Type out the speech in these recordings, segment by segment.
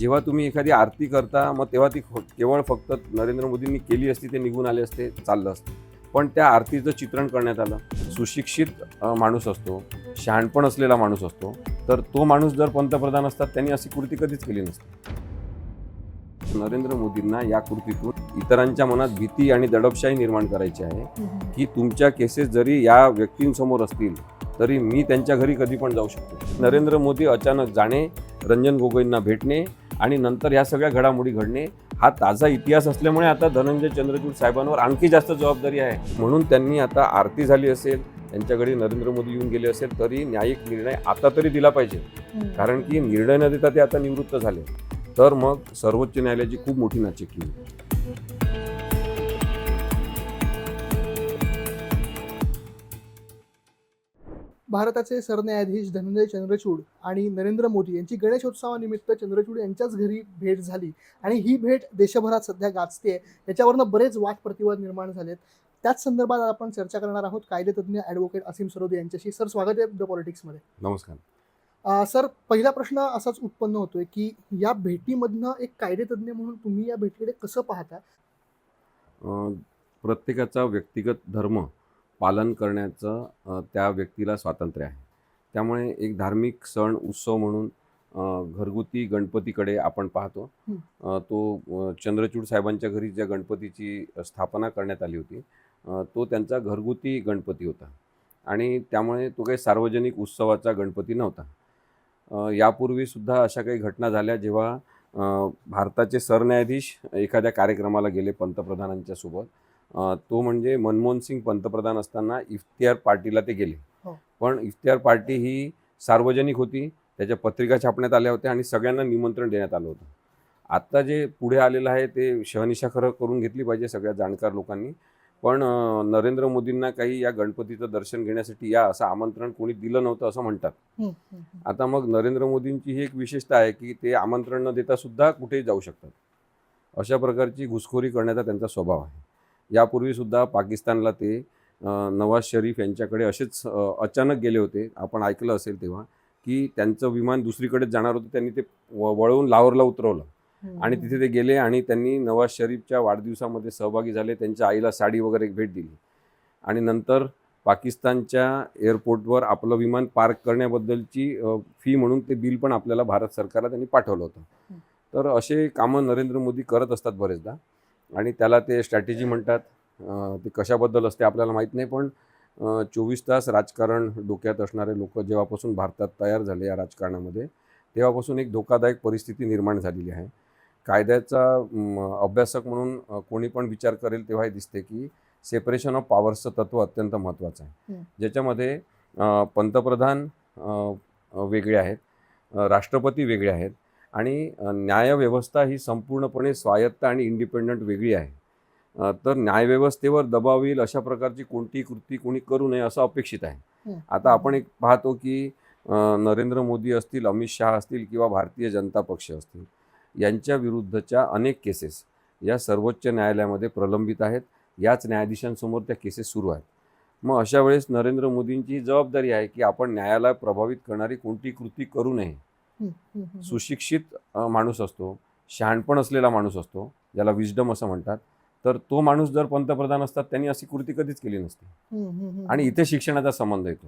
जेव्हा तुम्ही एखादी आरती करता मग तेव्हा ती केवळ फक्त नरेंद्र मोदींनी केली असती ते निघून आले असते चाललं असतं. पण त्या आरतीचं चित्रण करण्यात आलं. सुशिक्षित माणूस असतो शहाणपण असलेला माणूस असतो तर तो माणूस जर पंतप्रधान असतात त्यांनी अशी कृती कधीच केली नसती. नरेंद्र मोदींना या कृतीतून इतरांच्या मनात भीती आणि दडपशाही निर्माण करायची आहे की तुमच्या केसेस जरी या व्यक्तींसमोर असतील तरी मी त्यांच्या घरी कधी पण जाऊ शकतो. नरेंद्र मोदी अचानक जाणे रंजन गोगोईंना भेटणे आणि नंतर ह्या सगळ्या घडामोडी घडणे हा ताजा इतिहास असल्यामुळे आता धनंजय चंद्रचूड साहेबांवर आणखी जास्त जबाबदारी आहे. म्हणून त्यांनी आता आरती झाली असेल त्यांच्या घरी नरेंद्र मोदी येऊन गेले असेल तरी न्यायिक निर्णय आता तरी दिला पाहिजे. कारण की निर्णय न देता ते आता निवृत्त झाले. तर मग सर्वोच्च न्यायालयाची खूप मोठी नाचिकी होईल भारताचे सरन्यायाधीश धनंजय चंद्रचूड आणि नरेंद्र मोदी यांची गणेशोत्सवानिमित्त चंद्रचूड यांच्याच घरी भेट झाली. आणि ही भेट देशभरात सध्या गाजते याच्यावरनं बरेच वाद प्रतिवाद निर्माण झालेत. त्याच संदर्भात आपण चर्चा करणार आहोत कायदेतज्ञ ॲडव्होकेट असीम सरोदे यांच्याशी. सर स्वागत आहे द पॉलिटिक्समध्ये नमस्कार. सर पहिला प्रश्न असाच उत्पन्न होतोय की या भेटीमधनं एक कायदेतज्ञ म्हणून तुम्ही या भेटीकडे कसं पाहता? प्रत्येकाचा व्यक्तिगत धर्म पालन करण्याचं त्या व्यक्तीला स्वातंत्र्य आहे. त्यामुळे एक धार्मिक सण उत्सव म्हणून घरगुती गणपतीकडे आपण पाहतो. तो चंद्रचूड साहेबांच्या घरी ज्या गणपतीची स्थापना करण्यात आली होती तो त्यांचा घरगुती गणपती होता. आणि त्यामुळे तो काही सार्वजनिक उत्सवाचा गणपती नव्हता. यापूर्वीसुद्धा अशा काही घटना झाल्या जेव्हा भारताचे सरन्यायाधीश एखाद्या कार्यक्रमाला गेले पंतप्रधानांच्या सोबत. तो म्हणजे मनमोहन सिंग पंतप्रधान असताना इफ्तियार पार्टीला ते गेले. हो. पण इफ्तियार पार्टी ही सार्वजनिक होती त्याच्या पत्रिका छापण्यात आल्या होत्या आणि सगळ्यांना निमंत्रण देण्यात आलं होतं. आत्ता जे पुढे आलेलं आहे ते शहनिशा खरं करून घेतली पाहिजे सगळ्या जाणकार लोकांनी. पण नरेंद्र मोदींना काही या गणपतीचं दर्शन घेण्यासाठी या असं आमंत्रण कोणी दिलं नव्हतं असं म्हणतात. आता मग नरेंद्र मोदींची ही एक विशेषता आहे की ते आमंत्रण न देता सुद्धा कुठेही जाऊ शकतात. अशा प्रकारची घुसखोरी करण्याचा त्यांचा स्वभाव आहे. यापूर्वीसुद्धा पाकिस्तानला ते नवाज शरीफ यांच्याकडे असेच अचानक गेले होते. आपण ऐकलं असेल तेव्हा की त्यांचं विमान दुसरीकडेच जाणार होतं. त्यांनी ते वळवून लाहोरला उतरवलं. आणि तिथे ते गेले आणि त्यांनी नवाज शरीफच्या वाढदिवसामध्ये सहभागी झाले. त्यांच्या आईला साडी वगैरे एक भेट दिली. आणि नंतर पाकिस्तानच्या एअरपोर्टवर आपलं विमान पार्क करण्याबद्दलची फी म्हणून ते बिल पण आपल्याला भारत सरकारला त्यांनी पाठवलं होतं. तर असे कामं नरेंद्र मोदी करत असतात बरेचदा. आणि त्याला ते स्ट्रॅटेजी म्हणतात. ते कशाबद्दल असते आपल्याला माहीत नाही पण चोवीस तास राजकारण डोक्यात असणारे लोक जेव्हापासून भारतात तयार झाले या राजकारणामध्ये तेव्हापासून एक धोकादायक परिस्थिती निर्माण झालेली आहे. कायद्याचा अभ्यासक म्हणून कोणी पण विचार करेल तेव्हा हे दिसते की सेपरेशन ऑफ पॉवर्सचं तत्व अत्यंत महत्त्वाचं आहे. ज्याच्यामध्ये पंतप्रधान वेगळे आहेत राष्ट्रपती वेगळे आहेत आणि न्यायव्यवस्था ही संपूर्णपणे स्वायत्त आणि इंडिपेंडंट वेगळी आहे तर न्यायव्यवस्थेवर दबाव येईल अशा प्रकारची कोणतीही कृती कोणी करू नये असं अपेक्षित आहे. आता आपण एक पाहतो की नरेंद्र मोदी असतील अमित शहा असतील किंवा भारतीय जनता पक्ष असतील यांच्या विरुद्धच्या अनेक केसेस या सर्वोच्च न्यायालयामध्ये प्रलंबित आहेत याच न्यायाधीशांसमोर त्या केसेस सुरू आहेत मग अशा वेळेस नरेंद्र मोदींची जबाबदारी आहे की आपण न्यायाला प्रभावित करणारी कोणती कृती करू नये. सुशिक्षित माणूस असतो शहाणपण असलेला माणूस असतो ज्याला विजडम असं म्हणतात तर तो माणूस जर पंतप्रधान असतात त्यांनी अशी कृती कधीच केली नसती. आणि इथे शिक्षणाचा संबंध येतो.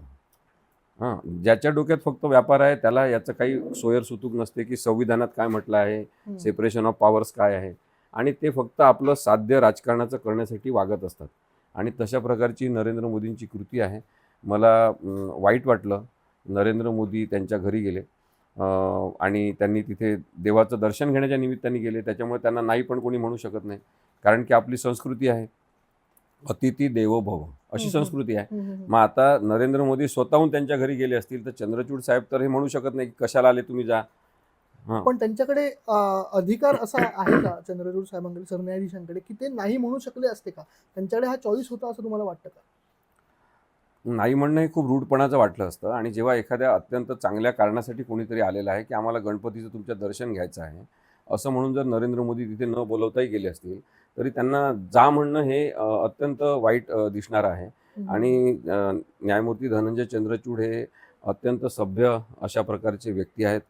हां ज्याच्या डोक्यात फक्त व्यापार आहे त्याला याचं काही सोयर सुतूक नसते की संविधानात काय म्हटलं आहे. सेपरेशन ऑफ पॉवर्स काय आहे. आणि ते फक्त आपलं साध्य राजकारणाचं करण्यासाठी वागत असतात. आणि तशा प्रकारची नरेंद्र मोदींची कृती आहे. मला वाईट वाटलं. नरेंद्र मोदी त्यांच्या घरी गेले. आणि त्यांनी तिथे देवाचं दर्शन घेण्याच्या निमित्ताने गेले. त्याच्यामुळे त्यांना नाही पण कोणी म्हणू शकत नाही. कारण की आपली संस्कृती आहे. अतिथी देवो भव अशी. संस्कृती आहे. मग आता नरेंद्र मोदी स्वतःहून त्यांच्या घरी गेले असतील तर चंद्रचूड साहेब तर हे म्हणू शकत नाही की कशाला आले तुम्ही जा. पण त्यांच्याकडे अधिकार असा आहे का चंद्रचूड साहेबांकडे सरन्यायाधीशांकडे की ते नाही म्हणू शकले असते का? त्यांच्याकडे हा चॉईस होता असं तुम्हाला वाटतं का? नाही म्हणणं हे खूप रूढपणाचं वाटलं असतं आणि जेव्हा एखाद्या अत्यंत चांगल्या कारणासाठी कोणीतरी आलेलं आहे की आम्हाला गणपतीचं तुमचं दर्शन घ्यायचं आहे असं म्हणून जर नरेंद्र मोदी तिथे न बोलवताही गेले असतील तरी त्यांना जा म्हणणं हे अत्यंत वाईट दिसणार आहे. आणि न्यायमूर्ती धनंजय चंद्रचूड हे अत्यंत सभ्य अशा प्रकारचे व्यक्ती आहेत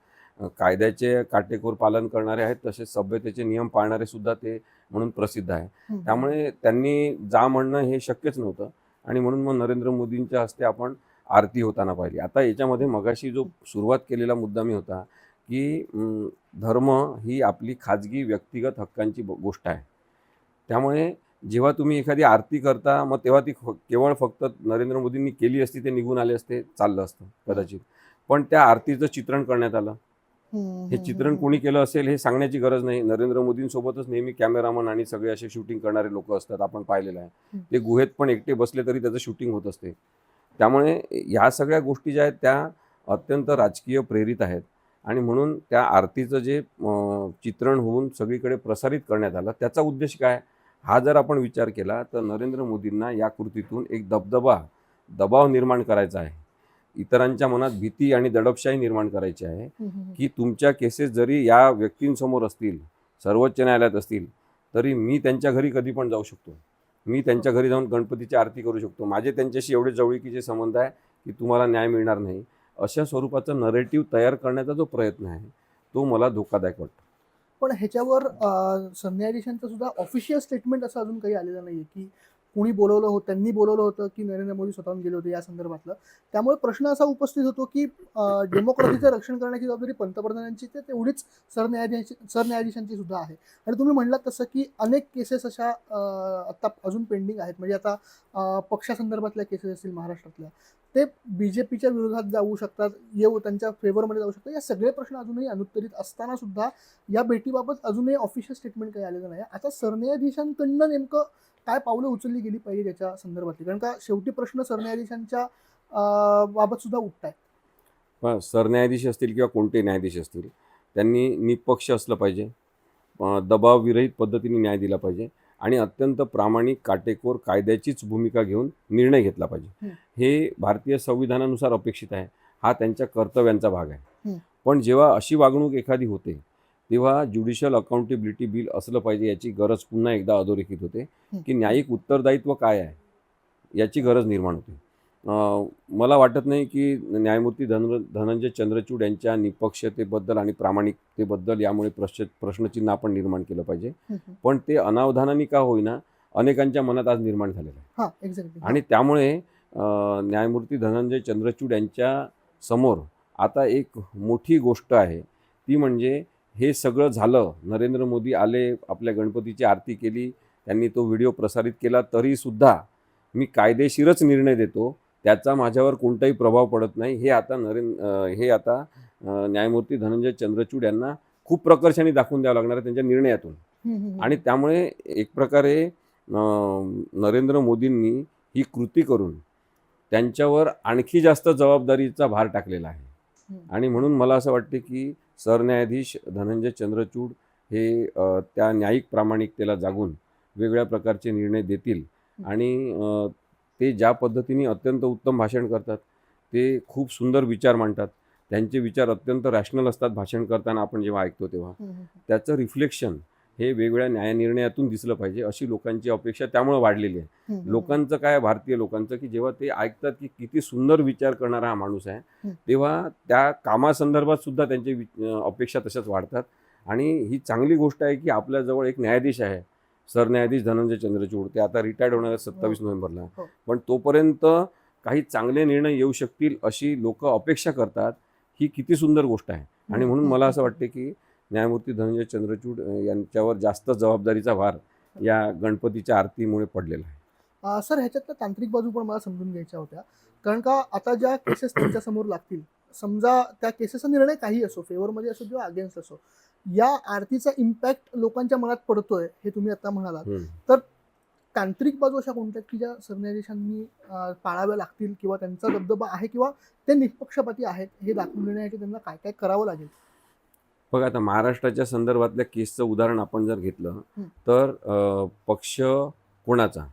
कायद्याचे काटेकोर पालन करणारे आहेत तसेच सभ्यतेचे नियम पाळणारे सुद्धा ते म्हणून प्रसिद्ध आहे. त्यामुळे त्यांनी जा म्हणणं हे शक्यच नव्हतं आणि म्हणून मग नरेंद्र मोदींच्या हस्ते आपण आरती होताना पाहिली. आता याच्यामध्ये मगाशी जो सुरुवात केलेला मुद्दा मी होता की धर्म ही आपली खाजगी व्यक्तिगत हक्कांची गोष्ट आहे. त्यामुळे जेव्हा तुम्ही एखादी आरती करता मग तेव्हा ती केवळ फक्त नरेंद्र मोदींनी केली असती ते निघून आले असते चाललं असतं कदाचित. पण त्या आरतीचं चित्रण करण्यात आलं. हे हम्म, चित्रण हम्म. कोणी केलं असेल हे सांगण्याची गरज नाही. नरेंद्र मोदींसोबतच नेहमी कॅमेरामन आणि सगळे असे शूटिंग करणारे लोक असतात आपण पाहिलेलं आहे. ते गुहेत पण एकटे बसले तरी त्याचं शूटिंग होत असते. त्यामुळे ह्या सगळ्या गोष्टी ज्या आहेत त्या अत्यंत राजकीय प्रेरित आहेत. आणि म्हणून त्या आरतीचं जे चित्रण होऊन सगळीकडे प्रसारित करण्यात आलं त्याचा उद्देश काय? हा जर आपण विचार केला तर नरेंद्र मोदींना या कृतीतून एक दबदबा दबाव निर्माण करायचा आहे. इतरांच्या मनात भीती आणि दडपशाही निर्माण करायची आहे. की तुमच्या केसेस जरी या व्यक्तींसमोर असतील सर्वोच्च न्यायालयात असतील तरी मी त्यांच्या घरी कधी पण जाऊ शकतो. मी त्यांच्या घरी जाऊन गणपतीची आरती करू शकतो. माझे त्यांच्याशी एवढे जवळकीचे संबंध आहे की तुम्हाला न्याय मिळणार नाही. अशा स्वरूपाचा नरेटिव्ह तयार करण्याचा जो प्रयत्न आहे तो मला धोकादायक वाटतो. पण ह्याच्यावर सरन्यायाधीशांचं सुद्धा ऑफिशियल स्टेटमेंट असं अजून काही आलेलं नाहीये की कोणी बोलवलं होतं त्यांनी बोलवलं होतं की नरेंद्र मोदी स्वतःहून गेले होते या संदर्भातलं. त्यामुळे प्रश्न असा उपस्थित होतो की डेमोक्रेसीचं रक्षण करण्याची जबाबदारी पंतप्रधानांची ते तेवढीच सरन्यायाधीश सरन्यायाधीशांची सुद्धा आहे. आणि तुम्ही म्हणलात तसं की अनेक केसेस अशा आत्ता आता अजून पेंडिंग आहेत. म्हणजे आता पक्षासंदर्भातल्या केसेस असतील महाराष्ट्रातल्या. ते बी जे पीच्या विरोधात जाऊ शकतात येऊ त्यांच्या फेवरमध्ये जाऊ शकतात या सगळे प्रश्न अजूनही अनुत्तरित असताना सुद्धा या भेटीबाबत अजूनही ऑफिशियल स्टेटमेंट काही आलेलं नाही. आता सरन्यायाधीशांकडनं नेमकं काय पावलं उचलली गेली पाहिजे त्याच्या संदर्भातली? कारण का शेवटी प्रश्न सरन्यायाधीशांच्या बाबत सुद्धा उठत पण सरन्यायाधीश असतील किंवा कोणते न्यायाधीश असतील त्यांनी निपक्ष असलं पाहिजे. दबावविरहित पद्धतीने न्याय दिला पाहिजे आणि अत्यंत प्रामाणिक काटेकोर कायद्याचीच भूमिका घेऊन निर्णय घेतला पाहिजे. हं. भारतीय संविधानानुसार अपेक्षित आहे. हा त्यांच्या कर्तव्यांचा भाग आहे. पण जेव्हा अशी वागणूक एखादी होते तेव्हा ज्युडिशियल अकाउंटेबिलिटी बिल असलं पाहिजे याची गरज पुन्हा एकदा अधोरेखित होते. की न्यायिक उत्तरदायित्व काय आहे याची गरज निर्माण होते. मला वाटत नाही की न्यायमूर्ती धन धनंजय चंद्रचूड यांच्या निपक्षतेबद्दल आणि प्रामाणिकतेबद्दल यामुळे प्रश्न प्रश्नचिन्ह आपण निर्माण केलं पाहिजे. पण ते अनावधानाने का होईना अनेकांच्या मनात आज निर्माण झालेलं आहे. आणि त्यामुळे न्यायमूर्ती धनंजय चंद्रचूड यांच्या समोर आता एक मोठी गोष्ट आहे. ती म्हणजे हे सगळं झालं नरेंद्र मोदी आले आपल्या गणपतीची आरती केली त्यांनी तो व्हिडिओ प्रसारित केला तरीसुद्धा मी कायदेशीरच निर्णय देतो त्याचा माझ्यावर कोणताही प्रभाव पडत नाही. हे आता नरेंद्र हे आता न्यायमूर्ती धनंजय चंद्रचूड यांना खूप प्रकर्षाने दाखवून द्यावं लागणार आहे त्यांच्या निर्णयातून. आणि त्यामुळे एक प्रकारे नरेंद्र मोदींनी ही कृती करून त्यांच्यावर आणखी जास्त जबाबदारीचा भार टाकलेला आहे. आणि म्हणून मला असं वाटते की सरन्यायाधीश धनंजय चंद्रचूड हे त्या न्यायिक प्रामाणिकतेला जागून वेगवेगळ्या प्रकारचे निर्णय देतील आणि ते ज्या पद्धतीने अत्यंत उत्तम भाषण करतात ते खूप सुंदर विचार मांडतात. त्यांचे विचार अत्यंत रॅशनल असतात भाषण करताना आपण जेव्हा ऐकतो तेव्हा. त्याचं रिफ्लेक्शन हे वेगवेगळ्या न्यायनिर्णयातून दिसलं पाहिजे अशी लोकांची अपेक्षा त्यामुळे वाढलेली आहे. लोकांचं काय भारतीय लोकांचं की जेव्हा ते ऐकतात की किती सुंदर विचार करणारा हा माणूस आहे हं. तेव्हा त्या कामासंदर्भात सुद्धा त्यांची अपेक्षा तशाच वाढतात. आणि ही चांगली गोष्ट आहे की आपल्याजवळ एक न्यायाधीश आहे सरन्यायाधीश धनंजय चंद्रचूड. ते आता रिटायर्ड होणार आहेत सत्तावीस नोव्हेंबरला. हो. पण तोपर्यंत काही चांगले निर्णय येऊ शकतील अशी लोक अपेक्षा करतात ही किती सुंदर गोष्ट आहे. आणि म्हणून मला असं वाटते की न्यायमूर्ती धनंजय चंद्रचूड यांच्यावर जास्त जबाबदारीचा भार या गणपतीच्या आरतीमुळे पडलेला आहे. सर ह्याच्यातल्या तांत्रिक बाजू पण मला समजून घ्यायच्या होत्या. कारण का आता ज्या केसेस त्यांच्यासमोर लागतील समजा त्या केसेसचा निर्णय काही असो फेवरमध्ये असो किंवा अगेन्स्ट असो या आरतीचा इम्पॅक्ट लोकांच्या मनात पडतोय हे तुम्ही आता म्हणालात. हम्म. तांत्रिक बाजू अशा कोणत्या की ज्या सरन्यायाधीशांनी पाळाव्या लागतील किंवा त्यांचा दबदबा आहे किंवा ते निष्पक्षपाती आहेत हे दाखवून देण्यासाठी त्यांना काय काय करावं लागेल? बघा आता महाराष्ट्राच्या संदर्भातल्या केसचं उदाहरण आपण जर घेतलं हं. तर पक्ष कोणाचा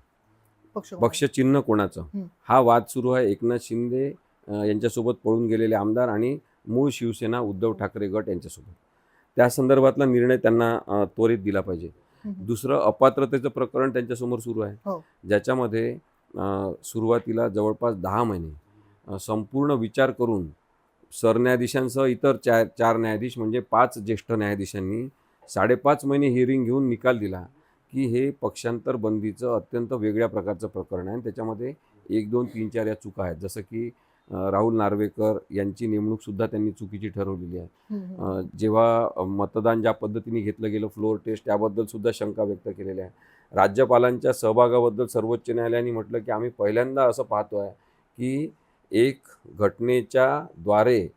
पक्ष पक्षचिन्ह कोणाचं हं. हा वाद सुरू आहे एकनाथ शिंदे यांच्यासोबत पळून गेलेले आमदार आणि मूळ शिवसेना उद्धव ठाकरे गट यांच्यासोबत त्या संदर्भातला निर्णय त्यांना त्वरित दिला पाहिजे हं. दुसरं अपात्रतेचं प्रकरण त्यांच्यासमोर सुरू हो. आहे ज्याच्यामध्ये अं, सुरुवातीला जवळपास दहा महिने संपूर्ण विचार करून सरन्यायाधीशांसह इतर चार चार न्यायाधीश म्हणजे पाच ज्येष्ठ न्यायाधीशांनी साडेपाच महिने हिअरिंग घेऊन निकाल दिला की हे पक्षांतर बंदीचं अत्यंत वेगळ्या प्रकारचं प्रकरण आहे. आणि त्याच्यामध्ये एक दोन तीन चार या चुका आहेत. जसं की राहुल नार्वेकर यांची नेमणूकसुद्धा त्यांनी चुकीची ठरवलेली आहे. जेव्हा मतदान ज्या पद्धतीने घेतलं गेलं फ्लोअर टेस्ट त्याबद्दल सुद्धा शंका व्यक्त केलेल्या आहे राज्यपालांच्या सहभागाबद्दल सर्वोच्च न्यायालयाने म्हटलं की आम्ही पहिल्यांदा असं पाहतो आहे की एक घटनेच्या द्वारे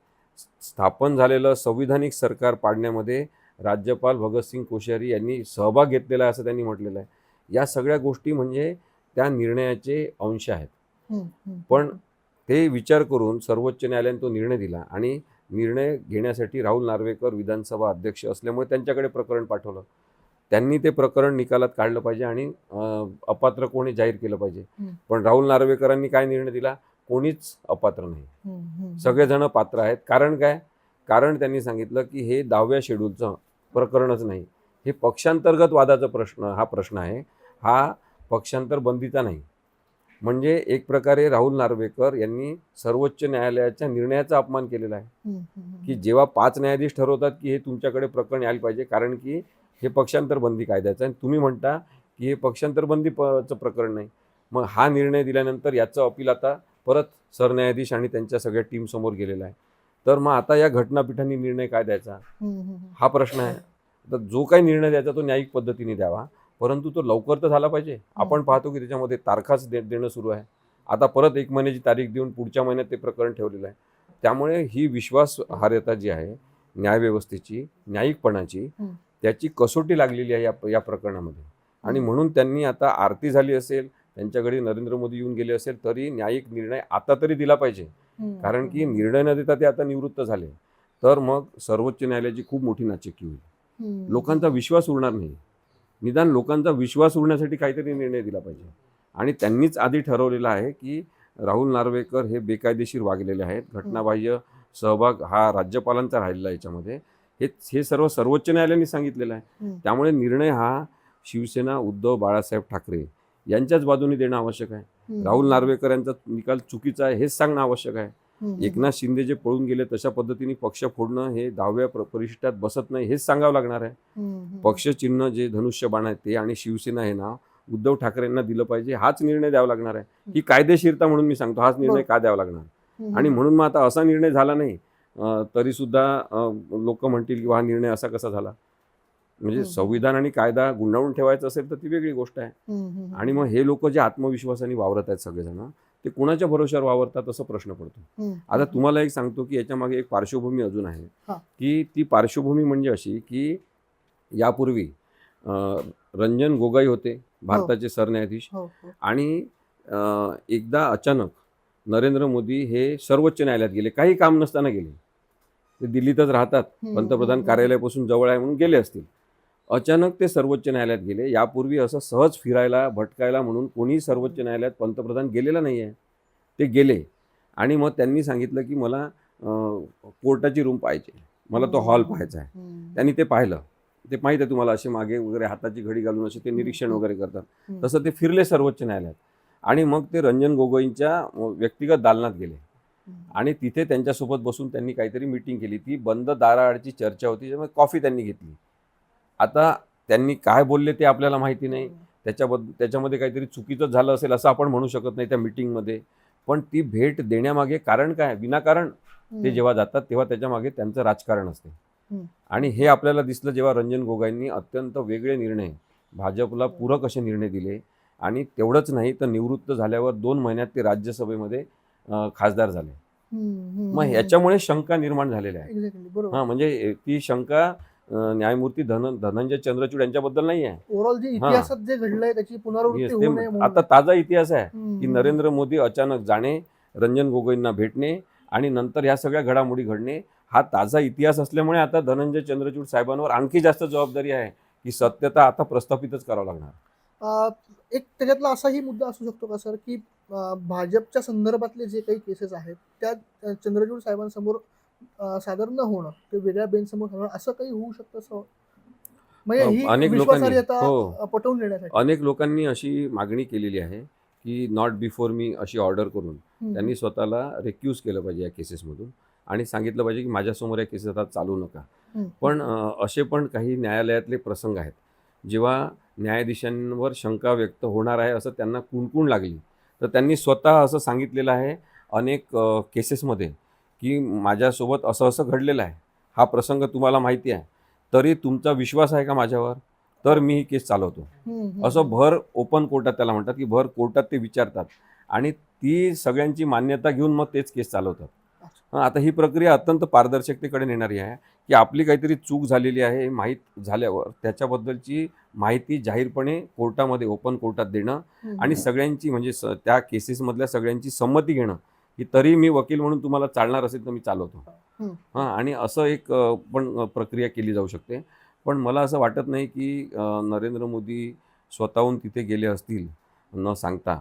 स्थापन झालेलं संविधानिक सरकार पाडण्यामध्ये राज्यपाल भगतसिंग कोश्यारी यांनी सहभाग घेतलेला आहे असं त्यांनी म्हटलेलं आहे. या सगळ्या गोष्टी म्हणजे त्या निर्णयाचे अंश आहेत. पण ते विचार करून सर्वोच्च न्यायालयाने तो निर्णय दिला आणि निर्णय घेण्यासाठी राहुल नार्वेकर विधानसभा अध्यक्ष असल्यामुळे त्यांच्याकडे प्रकरण पाठवलं. त्यांनी ते प्रकरण निकालात काढलं पाहिजे आणि अपात्र कोणी जाहीर केलं पाहिजे. पण राहुल नार्वेकरांनी काय निर्णय दिला? कोणीच अपात्र नाही. सगळेजण पात्र आहेत. कारण काय? कारण त्यांनी सांगितलं की हे दहाव्या शेड्यूलचं प्रकरणच नाही. हे पक्षांतर्गत वादाचा प्रश्न हा प्रश्न आहे. हा पक्षांतर बंदीचा नाही. म्हणजे एक प्रकारे राहुल नार्वेकर यांनी सर्वोच्च न्यायालयाच्या निर्णयाचा अपमान केलेला आहे. की जेव्हा पाच न्यायाधीश ठरवतात की हे तुमच्याकडे प्रकरण यायला पाहिजे कारण की हे पक्षांतर बंदी कायद्याचं आणि तुम्ही म्हणता की हे पक्षांतर बंदी चं प्रकरण नाही. मग हा निर्णय दिल्यानंतर याचं अपील आता परत सरन्यायाधीश आणि त्यांच्या सगळ्या टीमसमोर गेलेला आहे. तर मग आता या घटनापीठांनी निर्णय काय द्यायचा. हा प्रश्न आहे. तर जो काही निर्णय द्यायचा तो न्यायिक पद्धतीने द्यावा. परंतु तो लवकर तर झाला पाहिजे. आपण पाहतो की त्याच्यामध्ये तारखाच दे देणं सुरू आहे. आता परत एक महिन्याची तारीख देऊन पुढच्या महिन्यात ते प्रकरण ठेवलेलं आहे. त्यामुळे ही विश्वासार्हता जी आहे न्यायव्यवस्थेची न्यायिकपणाची. त्याची कसोटी लागलेली आहे या या प्रकरणामध्ये. आणि. म्हणून त्यांनी आता आरती झाली असेल त्यांच्याकडे नरेंद्र मोदी येऊन गेले असेल तरी न्यायिक निर्णय आता तरी दिला पाहिजे. कारण की. निर्णय न देता ते आता निवृत्त झाले. तर मग सर्वोच्च न्यायालयाची खूप मोठी नाचिक्की होईल. लोकांचा विश्वास उरणार नाही. निदान लोकांचा विश्वास उरण्यासाठी काहीतरी निर्णय दिला पाहिजे. आणि त्यांनीच आधी ठरवलेलं आहे की राहुल नार्वेकर हे बेकायदेशीर वागलेले आहेत. घटनाबाह्य सहभाग हा राज्यपालांचा राहिलेला आहे याच्यामध्ये. हे हे सर्व सर्वोच्च न्यायालयाने सांगितलेलं आहे. त्यामुळे निर्णय हा शिवसेना उद्धव बाळासाहेब ठाकरे यांच्याच बाजूने देणं आवश्यक आहे. राहुल नार्वेकर यांचा निकाल चुकीचा आहे हेच सांगणं आवश्यक आहे. एकनाथ शिंदे जे पळून गेले तशा पद्धतीने पक्ष फोडणं हे दहाव्या प्र- परिशिष्टात बसत नाही हेच सांगावं लागणार आहे. पक्ष चिन्ह जे धनुष्यबाण आहे ते आणि शिवसेना हे नाव उद्धव ठाकरेंना दिलं पाहिजे हाच निर्णय द्यावा लागणार आहे ही कायदेशीरता म्हणून मी सांगतो हाच निर्णय का द्यावा लागणार. आणि म्हणून मग आता असा निर्णय झाला नाही तरी सुद्धा लोक म्हणतील की हा निर्णय असा कसा झाला म्हणजे. संविधान आणि कायदा गुंडाळून ठेवायचा असेल तर ती वेगळी गोष्ट आहे. आणि मग हे लोक जे आत्मविश्वासाने वावरत आहेत सगळेजण ते कुणाच्या भरोश्यावर वावरतात असं प्रश्न पडतो. आता तुम्हाला एक सांगतो की याच्या मागे एक पार्श्वभूमी अजून आहे हा. की ती पार्श्वभूमी म्हणजे अशी की यापूर्वी रंजन गोगाई होते भारताचे सरन्यायाधीश हो, हो. आणि एकदा अचानक नरेंद्र मोदी हे सर्वोच्च न्यायालयात गेले काही काम नसताना गेले ते दिल्लीतच राहतात पंतप्रधान. कार्यालयापासून जवळ आहे म्हणून गेले असतील अचानक ते सर्वोच्च न्यायालयात गेले. यापूर्वी असं सहज फिरायला भटकायला म्हणून कोणी सर्वोच्च न्यायालयात पंतप्रधान गेलेला नाही आहे ते गेले. आणि मग त्यांनी सांगितलं की मला कोर्टाची रूम पाहिजे मला तो हॉल पाहायचा आहे. त्यांनी ते पाहिलं. ते माहीत आहे तुम्हाला असे मागे वगैरे हाताची घडी घालून असे ते निरीक्षण. वगैरे करतात. तसं ते फिरले सर्वोच्च न्यायालयात. आणि मग ते रंजन गोगोईंच्या व्यक्तिगत दालनात गेले. आणि तिथे त्यांच्यासोबत बसून त्यांनी काहीतरी मिटिंग केली. ती बंद दाराआडची चर्चा होती त्यामुळे कॉफी त्यांनी घेतली. आता त्यांनी काय बोलले ते आपल्याला माहिती नाही. त्याच्याबद्दल त्याच्यामध्ये काहीतरी चुकीचं झालं असेल असं आपण म्हणू शकत नाही त्या मिटिंगमध्ये. पण ती भेट देण्यामागे कारण काय? विनाकारण ते. जेव्हा जातात तेव्हा त्याच्यामागे त्यांचं राजकारण असते. आणि हे आपल्याला दिसलं जेव्हा रंजन गोगाईंनी अत्यंत वेगळे निर्णय भाजपला पूरक असे निर्णय दिले. आणि तेवढंच नाही तर निवृत्त झाल्यावर दोन महिन्यात ते राज्यसभेमध्ये खासदार झाले. मग ह्याच्यामुळे शंका निर्माण झालेल्या आहे हा म्हणजे ती शंका न्यायमूर्ती धन धनंजय चंद्रचूड यांच्याबद्दल नाही आहे ओव्हरऑल जे. इतिहासात जे घडलंय त्याची पुनरावृत्ती Yes, होऊ नये ते म्हणून. आता ताजा इतिहास आहे की. नरेंद्र मोदी अचानक जाणे रंजन गोगोईंना भेटणे आणि नंतर ह्या सगळ्या घडामोडी घडणे हा ताजा इतिहास असल्यामुळे आता धनंजय चंद्रचूड साहेबांवर आणखी जास्त जबाबदारी आहे की सत्यता आता प्रस्थापितच करावं लागणार अं, एक त्याच्यातला असाही मुद्दा असू शकतो का सर की अं, भाजपच्या संदर्भातले जे काही केसेस आहेत त्या अं, चंद्रचूड साहेबांसमोर सादर न होणं ते वेगळ्या बेंचसमोर होणं, असं काही होऊ शकतं असं म्हणजे ही अनेक लोकांनी हो. पटवून देण्यासाठी. अनेक लोकांनी अशी मागणी केलेली आहे की नॉट बिफोर मी अशी ऑर्डर करून. त्यांनी स्वतःला रेक्यूज केलं पाहिजे या केसेसमधून आणि सांगितलं पाहिजे की माझ्यासमोर या केसेस आता चालू नका. पण असे पण काही न्यायालयातले प्रसंग आहेत. जेव्हा न्यायाधीशांवर शंका व्यक्त होणार आहे असं त्यांना कुणकुण लागली तर त्यांनी स्वतः असं सांगितलेलं आहे. अनेक केसेसमध्ये की माझ्यासोबत असं असं घडलेलं आहे. हा प्रसंग तुम्हाला माहिती आहे. तरी तुमचा विश्वास आहे का माझ्यावर? तर मी ही केस चालवतो. असं भर ओपन कोर्टात त्याला म्हणतात की भर कोर्टात ते विचारतात. आणि ती सगळ्यांची मान्यता घेऊन मग तेच केस चालवतात. आता ही प्रक्रिया अत्यंत पारदर्शकतेकडे नेणारी आहे की आपली काहीतरी चूक झालेली आहे माहीत झाल्यावर त्याच्याबद्दलची माहिती जाहीरपणे कोर्टामध्ये ओपन कोर्टात देणं. आणि सगळ्यांची म्हणजे स त्या केसेसमधल्या सगळ्यांची संमती घेणं की तरी मी वकील म्हणून तुम्हाला चालणार असेल तर मी चालवतो. हां. आणि असं एक पण प्रक्रिया केली जाऊ शकते. पण मला असं वाटत नाही की नरेंद्र मोदी स्वतःहून तिथे गेले असतील न सांगता.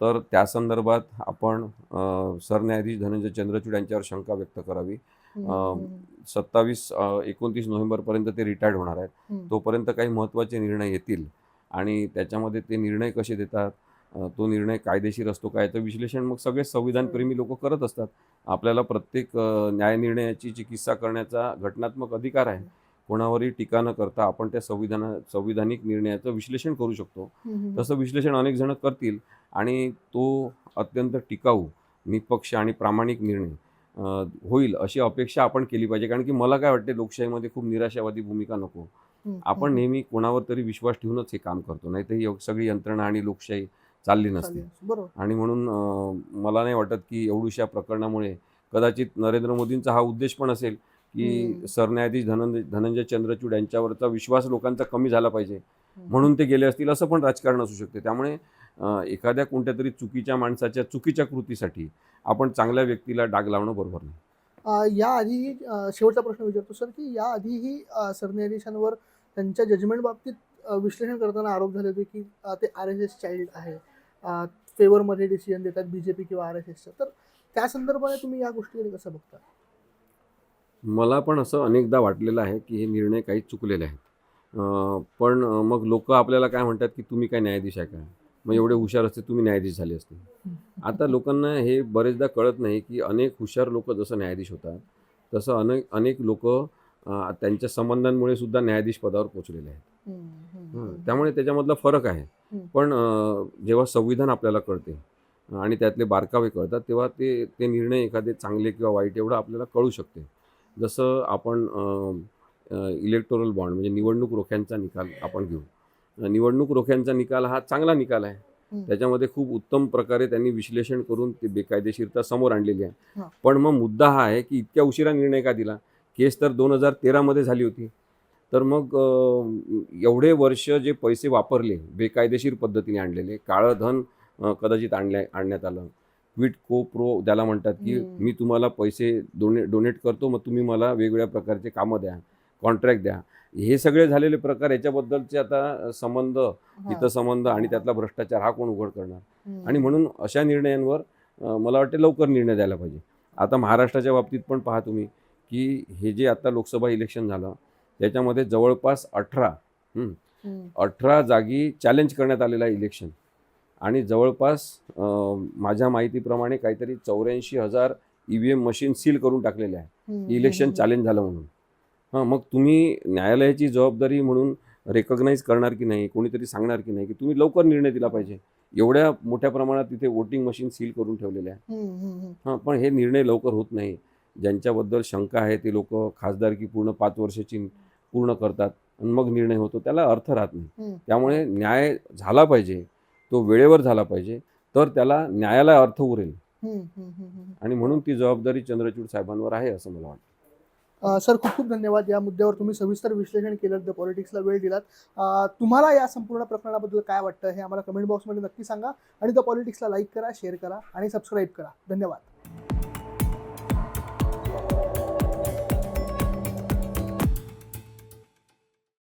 तर त्या संदर्भात आपण सरन्यायाधीश धनंजय चंद्रचूड यांच्यावर शंका व्यक्त करावी. सत्तावीस एकोणतीस नोव्हेंबरपर्यंत ते रिटायर्ड होणार आहेत. तोपर्यंत काही महत्त्वाचे निर्णय येतील आणि त्याच्यामध्ये ते निर्णय कसे देतात? तो निर्णय कायदेशीर असतो का याचं विश्लेषण मग सगळे संविधानप्रेमी लोक करत असतात. आपल्याला प्रत्येक अ, न्यायनिर्णयाची चिकित्सा करण्याचा घटनात्मक अधिकार आहे कोणावरही टीका न करता आपण त्या संविधाना संविधानिक निर्णयाचं विश्लेषण करू शकतो. तसं विश्लेषण अनेक जण करतील आणि तो अत्यंत टिकाऊ निपक्ष आणि प्रामाणिक निर्णय होईल अशी अपेक्षा आपण केली पाहिजे. कारण की मला काय वाटते लोकशाहीमध्ये खूप निराशावादी भूमिका नको. आपण. नेहमी कोणावर तरी विश्वास ठेवूनच हे काम करतो. नाही तर ही सगळी यंत्रणा आणि लोकशाही चालली नसते. बरोबर आणि म्हणून मला नाही वाटत की एवढ्याशा प्रकरणामुळे कदाचित नरेंद्र मोदींचा हा उद्देश पण असेल की. सरन्यायाधीश धनंजय धनंजय चंद्रचूड यांच्यावरचा विश्वास लोकांचा कमी झाला पाहिजे. म्हणून ते गेले असतील असं पण राजकारण असू शकते त्यामुळे एखाद्या कोणत्या तरी चुकीच्या माणसाच्या चुकीच्या कृतीसाठी आपण चांगल्या व्यक्तीला डाग लावणं बरोबर नाही अ, याआधी अ, शेवटचा प्रश्न विचारतो सर की याआधीही अ, सरन्यायाधीशांवर त्यांच्या जजमेंट बाबतीत विश्लेषण करताना आरोप झाले होते की ते आर एस एस चाइल्ड आहे फेवरमध्ये डिसिजन देतात बी जे पी किंवा आर एस एसचं तर त्या संदर्भाने तुम्ही या गोष्टीकडे कसं बघता? मला पण असं अनेकदा वाटलेलं आहे की हे निर्णय काही चुकलेले आहेत. पण मग लोक आपल्याला काय म्हणतात की तुम्ही काय न्यायाधीश आहे काय मग एवढे हुशार असते तुम्ही न्यायाधीश झाले असते. आता लोकांना हे बरेचदा कळत नाही की अनेक हुशार लोक जसं न्यायाधीश होतात तसं अनेक अनेक लोक त्यांच्या संबंधांमुळे सुद्धा न्यायाधीश पदावर पोचलेले आहेत. त्यामुळे त्याच्यामधला फरक आहे. पण जेव्हा संविधान आपल्याला कळते आणि त्यातले बारकावे कळतात तेव्हा ते ते निर्णय एखादे चांगले किंवा वाईट एवढं आपल्याला कळू शकते. जसं आपण इलेक्टोरल बॉन्ड म्हणजे निवडणूक रोख्यांचा निकाल आपण घेऊ. निवडणूक रोख्यांचा निकाल हा चांगला निकाल आहे. त्याच्यामध्ये खूप उत्तम प्रकारे त्यांनी विश्लेषण करून ते बेकायदेशीरता समोर आणलेली आहे. पण मग मुद्दा हा आहे की इतक्या उशिरा निर्णय का दिला? केस तर दोन हजार तेरामध्ये झाली होती. तर मग एवढे वर्ष जे पैसे वापरले बेकायदेशीर पद्धतीने आणलेले काळं धन कदाचित आणल्या आणण्यात आलं क्विट को प्रो त्याला म्हणतात की. मी तुम्हाला पैसे डोने डोनेट करतो मग तुम्ही मला वेगवेगळ्या प्रकारचे कामं द्या कॉन्ट्रॅक्ट द्या हे सगळे झालेले प्रकार याच्याबद्दलचे आता संबंध. हितसंबंध आणि त्यातला भ्रष्टाचार हा कोण उघड करणार. आणि म्हणून अशा निर्णयांवर मला वाटते लवकर निर्णय द्यायला पाहिजे आता महाराष्ट्राच्या बाबतीत पण पहा तुम्ही की हे जे आता लोकसभा इलेक्शन झालं त्याच्यामध्ये जवळपास अठरा हम्म. अठरा जागी चॅलेंज करण्यात आलेलं आहे इलेक्शन आणि जवळपास माझ्या माहितीप्रमाणे काहीतरी चौऱ्याऐंशी हजार E V M machine seal करून टाकलेले आहे. इलेक्शन चॅलेंज झालं म्हणून. हां मग तुम्ही न्यायालयाची जबाबदारी म्हणून रेकग्नाईज करणार की नाही कोणीतरी सांगणार की नाही की तुम्ही लवकर निर्णय दिला पाहिजे. एवढ्या मोठ्या प्रमाणात तिथे वोटिंग मशीन सील करून ठेवलेले आहे. हां पण हे निर्णय लवकर होत नाही. ज्यांच्याबद्दल शंका आहे ते लोक खासदारकी पूर्ण पाच वर्षाची पूर्ण करतात आणि मग निर्णय होतो त्याला अर्थ राहत नाही. त्यामुळे न्याय झाला पाहिजे तो वेळेवर झाला पाहिजे तर त्याला न्यायाला अर्थ उरेल. आणि म्हणून ती जबाबदारी चंद्रचूड साहेबांवर आहे असं मला वाटतं. सर खूप खूप धन्यवाद. या मुद्द्यावर तुम्ही सविस्तर विश्लेषण केलं द पॉलिटिक्सला वेळ दिलात. तुम्हाला या संपूर्ण प्रकरणाबद्दल काय वाटतं हे आम्हाला कमेंट बॉक्समध्ये नक्की सांगा आणि द पॉलिटिक्सला लाईक करा शेअर करा आणि सबस्क्राईब करा. धन्यवाद.